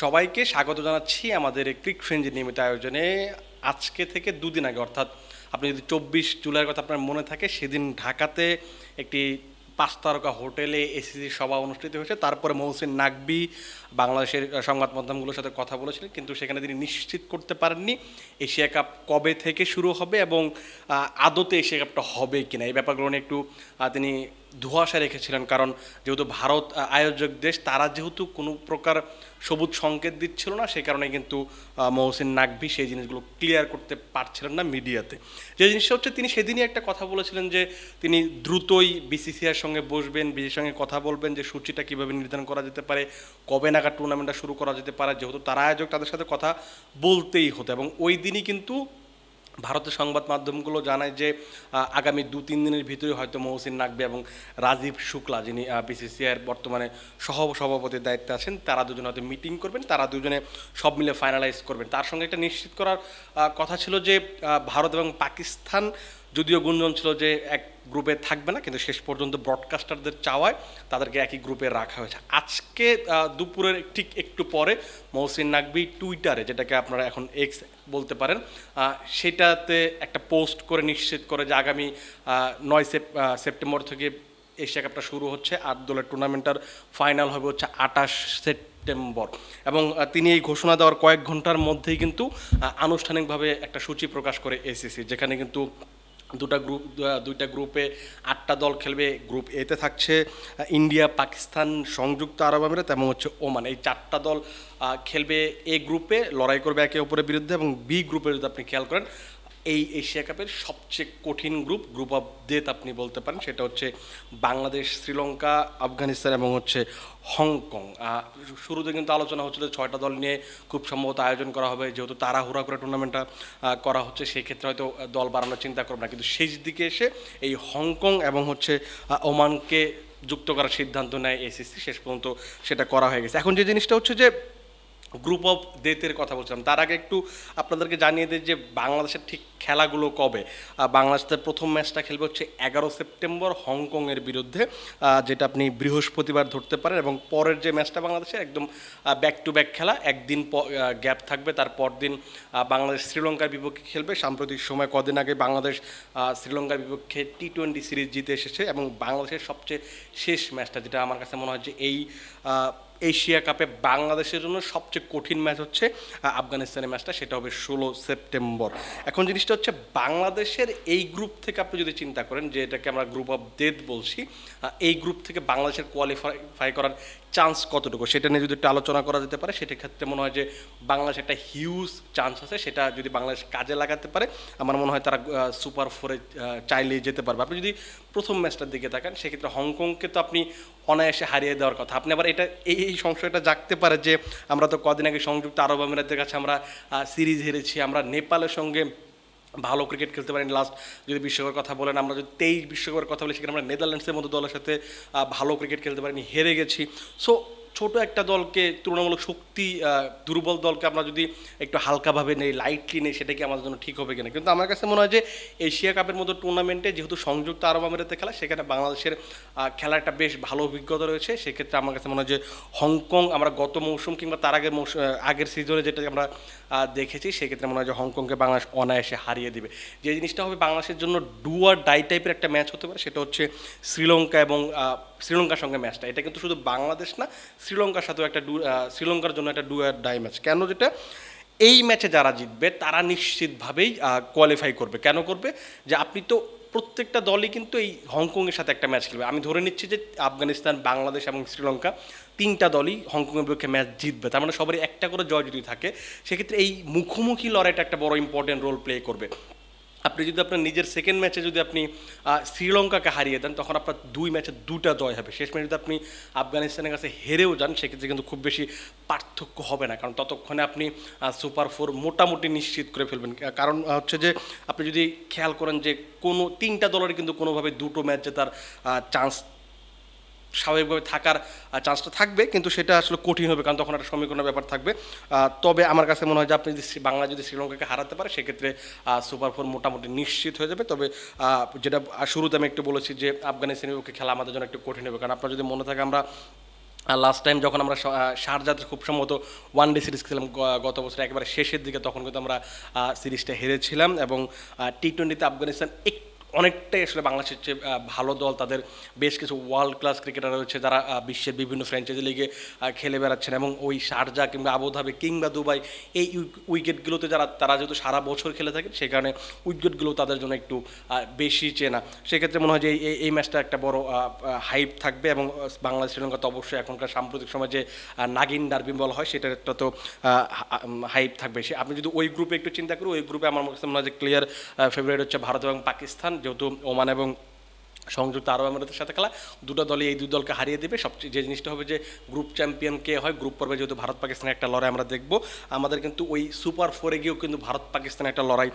সবাইকে স্বাগত জানাচ্ছি আমাদের ক্রিক ফ্রেঞ্জি নিয়মিত আয়োজনে। আজকে থেকে দুদিন আগে, অর্থাৎ আপনি যদি চব্বিশ জুলাইয়ের কথা আপনার মনে থাকে, সেদিন ঢাকাতে একটি পাঁচ তারকা হোটেলে এসিসি সভা অনুষ্ঠিত হয়েছে। তারপরে মহসিন নাকবি বাংলাদেশের সংবাদ মাধ্যমগুলোর সাথে কথা বলেছিলেন, কিন্তু সেখানে তিনি নিশ্চিত করতে পারেননি এশিয়া কাপ কবে থেকে শুরু হবে এবং আদতে এশিয়া কাপটা হবে কিনা। এই ব্যাপারগুলো নিয়ে একটু তিনি ধোঁয়াশা রেখেছিলেন, কারণ যেহেতু ভারত আয়োজক দেশ, তারা যেহেতু কোনো প্রকার সবুজ সংকেত দিচ্ছিল না সে কারণে কিন্তু মহসিন নাকভি সেই জিনিসগুলো ক্লিয়ার করতে পারছিলেন না মিডিয়াতে। যে জিনিসটা হচ্ছে, তিনি সেদিনই একটা কথা বলেছিলেন যে, তিনি দ্রুতই বিসিসিআর সঙ্গে বসবেন বিসির সঙ্গে কথা বলবেন যে, সূচিটা কীভাবে নির্ধারণ করা যেতে পারে, কবে নাগাদ টুর্নামেন্টটা শুরু করা যেতে পারে, যেহেতু তারা আয়োজক, তাদের সাথে কথা বলতেই হতো এবং ওই দিনই কিন্তু ভারতের সংবাদ মাধ্যমগুলো জানায় যে আগামী দু তিন দিনের ভিতরে হয়তো মহসিন নাকবে এবং রাজীব শুক্লা যিনি বিসিসিআইয়ের বর্তমানে সহ সভাপতির দায়িত্বে আছেন, তারা দুজনে হয়তো মিটিং করবেন, তারা দুজনে সব মিলে ফাইনালাইজ করবেন। তার সঙ্গে একটা নিশ্চিত করার কথা ছিল যে ভারত এবং পাকিস্তান যদিও গুঞ্জন ছিল যে, এক গ্রুপে থাকবে না, কিন্তু শেষ পর্যন্ত ব্রডকাস্টারদের চাওয়ায় তাদেরকে একই গ্রুপে রাখা হয়েছে। আজকে দুপুরের ঠিক একটু পরে মহসিন নাকবি টুইটারে যেটাকে আপনারা এখন এক্স বলতে পারেন সেটাতে একটা পোস্ট করে নিশ্চিত করে যে আগামী নয় সেপ- সেপ্টেম্বর থেকে এশিয়া কাপটা শুরু হচ্ছে আট দলের টুর্নামেন্টটার ফাইনাল হবে হচ্ছে আঠাশ সেপ্টেম্বর। এবং তিনি এই ঘোষণা দেওয়ার কয়েক ঘণ্টার মধ্যেই কিন্তু আনুষ্ঠানিকভাবে একটা সূচি প্রকাশ করে এসিসি যেখানে কিন্তু দুটা গ্রুপ দুইটা গ্রুপে আটটা দল খেলবে। গ্রুপ এতে থাকছে ইন্ডিয়া, পাকিস্তান, সংযুক্ত আরব আমিরাত এবং হচ্ছে ওমান। এই চারটা দল খেলবে এ গ্রুপে লড়াই করবে একে অপরের বিরুদ্ধে এবং বি গ্রুপে যদি আপনি খেয়াল করেন এই এশিয়া কাপের সবচেয়ে কঠিন গ্রুপ গ্রুপ অফ ডেথ আপনি বলতে পারেন, সেটা হচ্ছে বাংলাদেশ, শ্রীলঙ্কা, আফগানিস্তান এবং হচ্ছে হংকং শুরুতে কিন্তু আলোচনা হচ্ছিল ছয়টা দল নিয়ে খুব সম্ভবত আয়োজন করা হবে, যেহেতু তাড়াহুড়া করে টুর্নামেন্টটা করা হচ্ছে, সেই ক্ষেত্রে হয়তো দল বাড়ানোর চিন্তা করবে না। কিন্তু শেষ দিকে এসে এই হংকং এবং হচ্ছে ওমানকে যুক্ত করার সিদ্ধান্ত নেয় এসিসি শেষ পর্যন্ত সেটা করা হয়ে গেছে। এখন যে জিনিসটা হচ্ছে যে গ্রুপ অফ ডেথের কথা বলছিলাম। তার আগে একটু আপনাদেরকে জানিয়ে দিই যে বাংলাদেশের ঠিক খেলাগুলো কবে? বাংলাদেশের প্রথম ম্যাচটা খেলবে হচ্ছে এগারো সেপ্টেম্বর হংকংয়ের বিরুদ্ধে যেটা আপনি বৃহস্পতিবার ধরতে পারেন এবং পরের যে ম্যাচটা বাংলাদেশের একদম ব্যাক টু ব্যাক খেলা, একদিন গ্যাপ থাকবে, তার পরদিন বাংলাদেশ শ্রীলঙ্কার বিপক্ষে খেলবে। সাম্প্রতিক সময় কদিন আগে বাংলাদেশ শ্রীলঙ্কার বিপক্ষে টি টোয়েন্টি সিরিজ জিতে এসেছে এবং বাংলাদেশের সবচেয়ে শেষ ম্যাচটা, যেটা আমার কাছে মনে হয় যে এই এশিয়া কাপে বাংলাদেশের জন্য সবচেয়ে কঠিন ম্যাচ হচ্ছে আফগানিস্তানের ম্যাচটা, সেটা হবে ষোলো সেপ্টেম্বর। এখন জিনিসটা হচ্ছে বাংলাদেশের এই গ্রুপ থেকে আপনি যদি চিন্তা করেন, যে এটাকে আমরা গ্রুপ অফ ডেথ বলছি এই গ্রুপ থেকে বাংলাদেশের কোয়ালিফাই করার চান্স কতটুকু? সেটা নিয়ে যদি একটু আলোচনা করা যেতে পারে সেটা ক্ষেত্রে মনে হয় যে বাংলাদেশ একটা হিউজ চান্স আছে, সেটা যদি বাংলাদেশ কাজে লাগাতে পারে, আমার মনে হয় তারা সুপার ফোরে চাইলে যেতে পারবে। আপনি যদি প্রথম ম্যাচটার দিকে তাকান, সেক্ষেত্রে হংকংকে তো আপনি অনায়াসে হারিয়ে দেওয়ার কথা। আপনি আবার এটা, এই এই সংশয়টা জাগতে পারে যে আমরা তো কদিন আগে সংযুক্ত আরব আমিরাতের কাছে আমরা সিরিজ হেরেছি, আমরা নেপালের সঙ্গে ভালো ক্রিকেট খেলতে পারেন। লাস্ট যদি বিশ্বকাপের কথা বলেন, আমরা যদি তেইশ বিশ্বকাপের কথা বলি, সেখানে আমরা নেদারল্যান্ডসের মতো দলের সাথে ভালো ক্রিকেট খেলতে পারিনি, হেরে গেছি। সো ছোট একটা দলকে তুলনামূলক শক্তি দুর্বল দলকে আমরা যদি একটু হালকাভাবে নেই লাইটলি নেই, সেটা কি আমাদের জন্য ঠিক হবে কিনা? কিন্তু আমার কাছে মনে হয় যে এশিয়া কাপের মতো টুর্নামেন্টে যেহেতু সংযুক্ত আরব আমিরাতে খেলা, সেখানে বাংলাদেশের একটা বেশ ভালো অভিজ্ঞতা রয়েছে। সেক্ষেত্রে আমার কাছে মনে হয় যে হংকং আমরা গত মৌসুম কিংবা তার আগের মৌসুম আগের সিজনে যেটা আমরা দেখেছি, সেক্ষেত্রে মনে হয় যে হংকংকে বাংলাদেশ অনায়াসে হারিয়ে দিবে। যে জিনিসটা হবে, বাংলাদেশের জন্য ডুয়ার ডাই টাইপের একটা ম্যাচ হতে পারে, সেটা হচ্ছে শ্রীলঙ্কা এবং শ্রীলঙ্কার সঙ্গে ম্যাচটা এটা কিন্তু শুধু বাংলাদেশ না শ্রীলঙ্কার সাথেও একটা ডু শ্রীলঙ্কার জন্য একটা ডুয়ার ডাই ম্যাচ। কেন যেটা? এই ম্যাচে যারা জিতবে, তারা নিশ্চিতভাবেই কোয়ালিফাই করবে। কেন করবে? যে আপনি তো প্রত্যেকটা দলই কিন্তু এই হংকংয়ের সাথে একটা ম্যাচ খেলবে। আমি ধরে নিচ্ছি যে আফগানিস্তান, বাংলাদেশ এবং শ্রীলঙ্কা তিনটা দলই হংকংয়ের বিপক্ষে ম্যাচ জিতবে। তার মানে সবারই একটা করে জয় যদি থাকে, সেক্ষেত্রে এই মুখোমুখি লড়াইটা একটা বড় ইম্পর্টেন্ট রোল প্লে করবে। আপনি যদি আপনার নিজের সেকেন্ড ম্যাচে যদি আপনি শ্রীলঙ্কাকে হারিয়ে দেন, তখন আপনার দুই ম্যাচে দুটা জয় হবে। শেষ ম্যাচে যদি আপনি আফগানিস্তানের কাছে হেরেও যান, সেক্ষেত্রে কিন্তু খুব বেশি পার্থক্য হবে না। কারণ ততক্ষণে আপনি সুপার ফোর মোটামুটি নিশ্চিত করে ফেলবেন। কারণ হচ্ছে যে আপনি যদি খেয়াল করেন যে কোনো তিনটা দলের কিন্তু কোনোভাবে দুটো ম্যাচ জেতার চান্স স্বাভাবিকভাবে থাকার চান্সটা থাকবে, কিন্তু সেটা আসলে কঠিন হবে, কারণ তখন একটা সমীকরণের ব্যাপার থাকবে। তবে আমার কাছে মনে হয় যে আপনি যদি বাংলা যদি শ্রীলঙ্কাকে হারাতে পারে, সেক্ষেত্রে সুপার ফোর মোটামুটি নিশ্চিত হয়ে যাবে। তবে যেটা শুরুতে আমি একটু বলেছি যে আফগানিস্তানের বিপক্ষে খেলা আমাদের জন্য একটু কঠিন হবে, কারণ আপনার যদি মনে থাকে আমরা লাস্ট টাইম যখন আমরা শারজাতে খুব সম্ভবত ওয়ান ডে সিরিজ খেলাম গত বছর একেবারে শেষের দিকে তখন কিন্তু আমরা সিরিজটা হেরেছিলাম এবং টি টোয়েন্টিতে আফগানিস্তান এক অনেকটাই আসলে বাংলাদেশের চেয়ে ভালো দল তাদের বেশ কিছু ওয়ার্ল্ড ক্লাস ক্রিকেটার রয়েছে যারা বিশ্বের বিভিন্ন ফ্র্যাঞ্চাইজি লিগে খেলে বেড়াচ্ছেন এবং ওই শারজা কিংবা আবুধাবি কিংবা দুবাই এই উইকেটগুলোতে যারা, তারা যেহেতু সারা বছর খেলে থাকেন সে কারণে উইকেটগুলো তাদের জন্য একটু বেশি চেনা। সেক্ষেত্রে মনে হয় যে এই- এই ম্যাচটা একটা বড় হাইপ থাকবে এবং বাংলাদেশ শ্রীলঙ্কা তো অবশ্যই এখনকার সাম্প্রতিক সময় যে নাগিন ডার্বি বলা হয়, সেটার একটা তো হাইপ থাকবে। সে, আপনি যদি ওই গ্রুপে একটু চিন্তা করেন ওই গ্রুপে আমার কাছে মনে হয় যে ক্লিয়ার ফেভারিট হচ্ছে ভারত এবং পাকিস্তান। যেহেতু ওমান এবং সংযুক্ত আরব আমিরাতের সাথে খেলা, দুটো দলই এই দুই দলকে হারিয়ে দেবে। সবচেয়ে যে জিনিসটা হবে যে গ্রুপ চ্যাম্পিয়ন কে হয় গ্রুপ পর্বে যেহেতু ভারত পাকিস্তানের একটা লড়াই আমরা দেখব, আমাদের কিন্তু ওই সুপার ফোরে গিয়েও কিন্তু ভারত পাকিস্তানের একটা লড়াই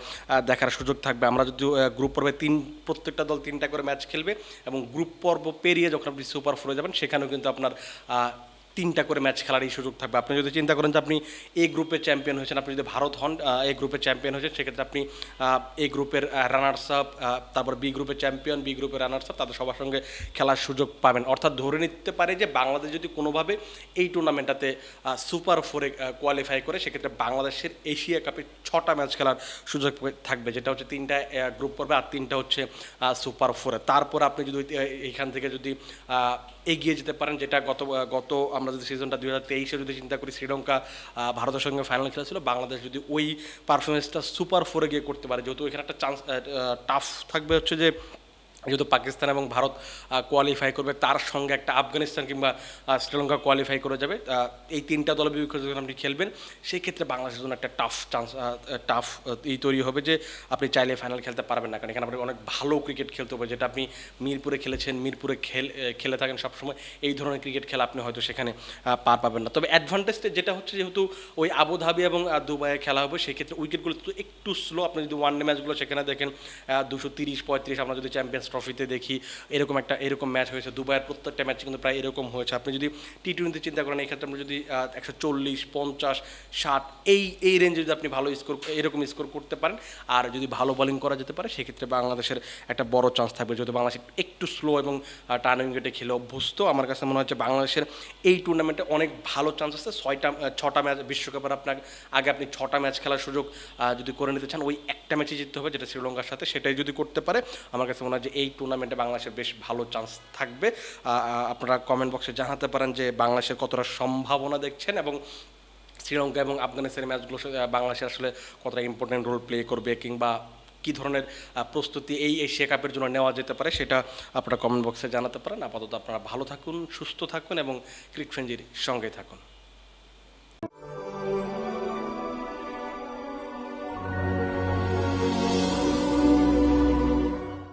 দেখার সুযোগ থাকবে। আমরা যদি গ্রুপ পর্বে তিন, প্রত্যেকটা দল তিনটা করে ম্যাচ খেলবে এবং গ্রুপ পর্ব পেরিয়ে যখন আপনি সুপার ফোরে যাবেন, সেখানেও কিন্তু আপনার তিনটা করে ম্যাচ খেলার এই সুযোগ থাকবে। আপনি যদি চিন্তা করেন যে আপনি এ গ্রুপে চ্যাম্পিয়ন হয়েছেন আপনি যদি ভারত হন এ গ্রুপে চ্যাম্পিয়ন হয়েছেন সেক্ষেত্রে আপনি এ গ্রুপের রানার্স আপ তারপর বি গ্রুপের চ্যাম্পিয়ন বি গ্রুপের রানার্স আপ তাদের সবার সঙ্গে খেলার সুযোগ পাবেন। অর্থাৎ ধরে নিতে পারে যে বাংলাদেশ যদি কোনোভাবে এই টুর্নামেন্টটাতে সুপার ফোরে কোয়ালিফাই করে সেক্ষেত্রে বাংলাদেশের এশিয়া কাপে ছটা ম্যাচ খেলার সুযোগ থাকবে। যেটা হচ্ছে তিনটা গ্রুপ পর্বে আর তিনটা হচ্ছে সুপার ফোরে তারপর আপনি যদি আহ, এইখান থেকে যদি এগিয়ে যেতে পারেন, যেটা গত গত আমরা যদি সিজনটা দুই হাজার তেইশে যদি চিন্তা করি, শ্রীলঙ্কা ভারতের সঙ্গে ফাইনাল খেলা ছিল, বাংলাদেশ যদি ওই পারফরমেন্সটা সুপার ফোরে গিয়ে করতে পারে, যেহেতু এখানে একটা চান্স টাফ থাকবে হচ্ছে যে যেহেতু পাকিস্তান এবং ভারত কোয়ালিফাই করবে, তার সঙ্গে একটা আফগানিস্তান কিংবা শ্রীলঙ্কা কোয়ালিফাই করে যাবে। এই তিনটা দলের বিপক্ষে যখন আপনি খেলবেন সেই ক্ষেত্রে বাংলাদেশের জন্য একটা টাফ চান্স টাফ এই তৈরি হবে যে, আপনি চাইলে ফাইনাল খেলতে পারবেন না। কারণ এখানে আপনি অনেক ভালো ক্রিকেট খেলতে হবে যেটা আপনি মিরপুরে খেলেছেন, মিরপুরে খেল খেলে থাকেন সবসময়, এই ধরনের ক্রিকেট খেলা আপনি হয়তো সেখানে পার পাবেন না। তবে অ্যাডভান্টেজটা যেটা হচ্ছে যেহেতু ওই আবুধাবি এবং দুবাইয়ে খেলা হবে সেই ক্ষেত্রে উইকেটগুলো একটু স্লো আপনি যদি ওয়ান ডে ম্যাচগুলো সেখানে দেখেন দুশো তিরিশ, পঁয়ত্রিশ, আমরা যদি চ্যাম্পিয়ন্স ট্রফিতে দেখি, এরকম একটা, এরকম ম্যাচ হয়েছে। দুবাইয়ের প্রত্যেকটা ম্যাচ কিন্তু প্রায় এরকম হয়েছে। আপনি যদি টি টোয়েন্টি চিন্তা করেন এই ক্ষেত্রে আমরা যদি একশো চল্লিশ, পঞ্চাশ, ষাট, এই এই রেঞ্জে যদি আপনি ভালো স্কোর এরকম স্কোর করতে পারেন, আর যদি ভালো বোলিং করা যেতে পারে, সেক্ষেত্রে বাংলাদেশের একটা বড় চান্স থাকবে। যেহেতু বাংলাদেশ একটু স্লো এবং টার্নিং গেটে খেলে অভ্যস্ত, আমার কাছে মনে হচ্ছে বাংলাদেশের এই টুর্নামেন্টে অনেক ভালো চান্স আছে। ছয়টা ছটা ম্যাচ বিশ্বকাপের আপনার, আগে আপনি ছটা ম্যাচ খেলার সুযোগ যদি করে নিতে চান, ওই একটা ম্যাচে জিততে হবে, যেটা শ্রীলঙ্কার সাথে, সেটাই যদি করতে পারে, আমার কাছে মনে হয় যে এই টুর্নামেন্টে বাংলাদেশের বেশ ভালো চান্স থাকবে। আপনারা কমেন্ট বক্সে জানাতে পারেন যে বাংলাদেশের কতটা সম্ভাবনা দেখছেন এবং শ্রীলঙ্কা এবং আফগানিস্তানের ম্যাচগুলো বাংলাদেশে আসলে কতটা ইম্পর্টেন্ট রোল প্লে করবে কিংবা কী ধরনের প্রস্তুতি এই এশিয়া কাপের জন্য নেওয়া যেতে পারে সেটা আপনারা কমেন্ট বক্সে জানাতে পারেন। আপাতত আপনারা ভালো থাকুন, সুস্থ থাকুন এবং ক্রিক ফ্রেঞ্জির সঙ্গে থাকুন।